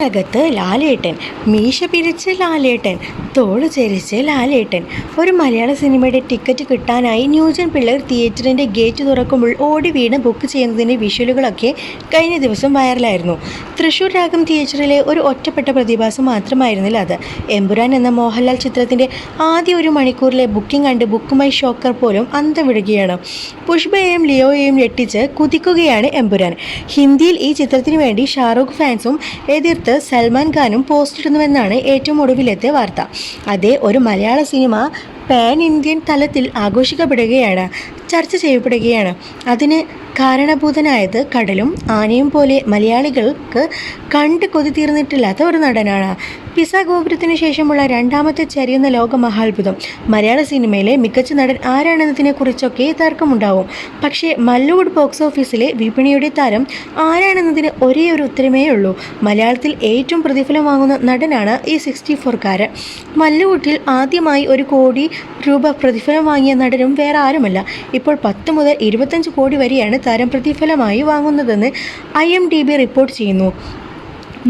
അകത്ത് ലാലേട്ടൻ മീശ പിരിച്ച് ലാലേട്ടൻ തോൾ ചരിച്ച് ലാലേട്ടൻ. ഒരു മലയാള സിനിമയുടെ ടിക്കറ്റ് കിട്ടാനായി ന്യൂജൻ പിള്ളേർ തിയേറ്ററിന്റെ ഗേറ്റ് തുറക്കുമ്പോൾ ഓടി വീണ് ബുക്ക് ചെയ്യുന്നതിന്റെ വിഷ്വലുകളൊക്കെ കഴിഞ്ഞ ദിവസം വൈറലായിരുന്നു. തൃശ്ശൂർ രാഗം തിയേറ്ററിലെ ഒരു ഒറ്റപ്പെട്ട പ്രതിഭാസം മാത്രമായിരുന്നില്ല അത്. എമ്പുരാൻ എന്ന മോഹൻലാൽ ചിത്രത്തിന്റെ ആദ്യ ഒരു മണിക്കൂറിലെ ബുക്കിംഗ് കണ്ട് ബുക്കുമായി ഷോക്കർ പോലും അന്തം വിടുകയാണ് പുഷ്പയെയും ലിയോയെയും ഞെട്ടിച്ച് കുതിക്കുകയാണ് എമ്പുരാൻ. ഹിന്ദിയിൽ ഈ ചിത്രത്തിന് വേണ്ടി ഷാറൂഖ് ഫാൻസും എതിർത്ത് സൽമാൻ ഖാനും പോസ്റ്റ് ഇടുന്നുവെന്നാണ് ഏറ്റവും ഒടുവിലത്തെ വാർത്ത. അതേ ഒരു മലയാള സിനിമ പാൻ ഇന്ത്യൻ തലത്തിൽ ആഘോഷിക്കപ്പെടുകയാണ് ചർച്ച ചെയ്യപ്പെടുകയാണ്. അതിന് കാരണഭൂതനായത് കടലും ആനയും പോലെ മലയാളികൾക്ക് കണ്ട് കൊതി തീർന്നിട്ടില്ലാത്ത ഒരു നടനാണ്. പിസ ഗോപുരത്തിന് ശേഷമുള്ള രണ്ടാമത്തെ ചരിയുന്ന ലോക മഹാത്ഭുതം മലയാള സിനിമയിലെ മികച്ച നടൻ ആരാണെന്നതിനെ കുറിച്ചൊക്കെ തർക്കമുണ്ടാവും പക്ഷേ മല്ലുവുഡ് ബോക്സ് ഓഫീസിലെ വിപണിയുടെ താരം ആരാണെന്നതിന് ഒരേ ഒരു ഉത്തരമേ ഉള്ളൂ. മലയാളത്തിൽ ഏറ്റവും പ്രതിഫലം വാങ്ങുന്ന നടനാണ് ഈ സിക്സ്റ്റി ഫോർക്കാരൻ മല്ലുവുഡിൽ ആദ്യമായി ഒരു കോടി രൂപ പ്രതിഫലം വാങ്ങിയ നടനും വേറെ ആരുമല്ല. ഇപ്പോൾ പത്ത് മുതൽ ഇരുപത്തഞ്ച് കോടി വരെയാണ് താരം പ്രതിഫലമായി വാങ്ങുന്നതെന്ന് I M D B report ചെയ്യുന്നു.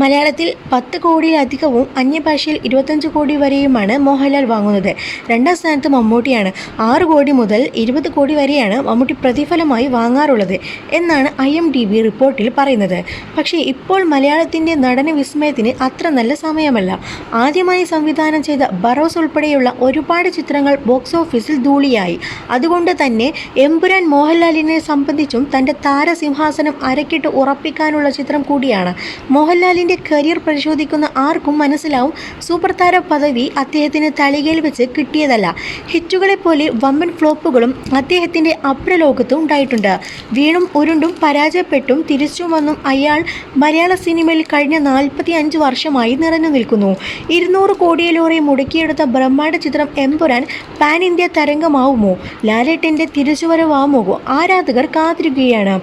മലയാളത്തിൽ പത്ത് കോടിയിലധികവും അന്യഭാഷയിൽ ഇരുപത്തഞ്ച് കോടി വരെയുമാണ് മോഹൻലാൽ വാങ്ങുന്നത്. രണ്ടാം സ്ഥാനത്ത് മമ്മൂട്ടിയാണ്. ആറ് കോടി മുതൽ ഇരുപത് കോടി വരെയാണ് മമ്മൂട്ടി പ്രതിഫലമായി വാങ്ങാറുള്ളത് എന്നാണ് ഐ എം റിപ്പോർട്ടിൽ പറയുന്നത്. പക്ഷേ ഇപ്പോൾ മലയാളത്തിന്റെ നടന വിസ്മയത്തിന് അത്ര നല്ല സമയമല്ല. ആദ്യമായി സംവിധാനം ചെയ്ത ബറോസ് ഉൾപ്പെടെയുള്ള ഒരുപാട് ചിത്രങ്ങൾ ബോക്സ് ഓഫീസിൽ ധൂളിയായി. അതുകൊണ്ട് തന്നെ എമ്പുരാൻ മോഹൻലാലിനെ സംബന്ധിച്ചും തന്റെ താരസിംഹാസനം അരക്കിട്ട് ഉറപ്പിക്കാനുള്ള ചിത്രം കൂടിയാണ്. മോഹൻലാലിന്റെ കരിയർ പരിശോധിക്കുന്ന ആർക്കും മനസ്സിലാവും സൂപ്പർ താര പദവി അദ്ദേഹത്തിന് തളികയിൽ വെച്ച് കിട്ടിയതല്ല. ഹിറ്റുകളെ പോലെ വമ്പൻ ഫ്ലോപ്പുകളും അദ്ദേഹത്തിന്റെ അപ്രലോകത്തും ഉണ്ടായിട്ടുണ്ട്. വീണും ഉരുണ്ടും പരാജയപ്പെട്ടും തിരിച്ചും വന്നും അയാൾ മലയാള സിനിമയിൽ കഴിഞ്ഞ നാൽപ്പത്തി അഞ്ച് വർഷമായി നിറഞ്ഞു നിൽക്കുന്നു. ഇരുന്നൂറ് കോടിയിലേറെ മുടക്കിയെടുത്ത ബ്രഹ്മാണ്ഡ ചിത്രം എമ്പുരാൻ പാൻ ഇന്ത്യ തരംഗമാവുമോ? ലാലേട്ടന്റെ തിരിച്ചുവരവാകുമോ ആരാധകർ കാത്തിരിക്കുകയാണ്.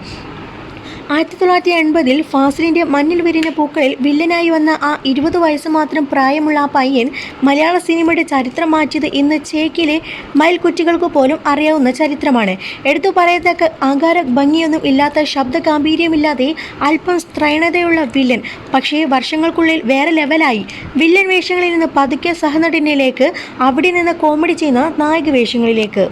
ആയിരത്തി തൊള്ളായിരത്തി എൺപതിൽ ഫാസിലിന്റെ മഞ്ഞിൽ വിരിഞ്ഞ പൂക്കളിൽ വില്ലനായി വന്ന ആ ഇരുപത് വയസ്സ് മാത്രം പ്രായമുള്ള ആ പയ്യൻ മലയാള സിനിമയുടെ ചരിത്രം മാറ്റിയത് ഇന്ന് ചേക്കിലെ മയിൽക്കുറ്റികൾക്ക് പോലും അറിയാവുന്ന ചരിത്രമാണ്. എടുത്തു പറയത്തക്ക ആകാര ഭംഗിയൊന്നും ഇല്ലാത്ത ശബ്ദ ഗാംഭീര്യമില്ലാതെ അല്പം സ്ത്രൈണതയുള്ള വില്ലൻ പക്ഷേ വർഷങ്ങൾക്കുള്ളിൽ വേറെ ലെവലായി. വില്ലൻ വേഷങ്ങളിൽ നിന്ന് പതുക്കെ സഹനടനിലേക്ക് അവിടെ നിന്ന് കോമഡി ചെയ്യുന്ന നായക വേഷങ്ങളിലേക്ക്.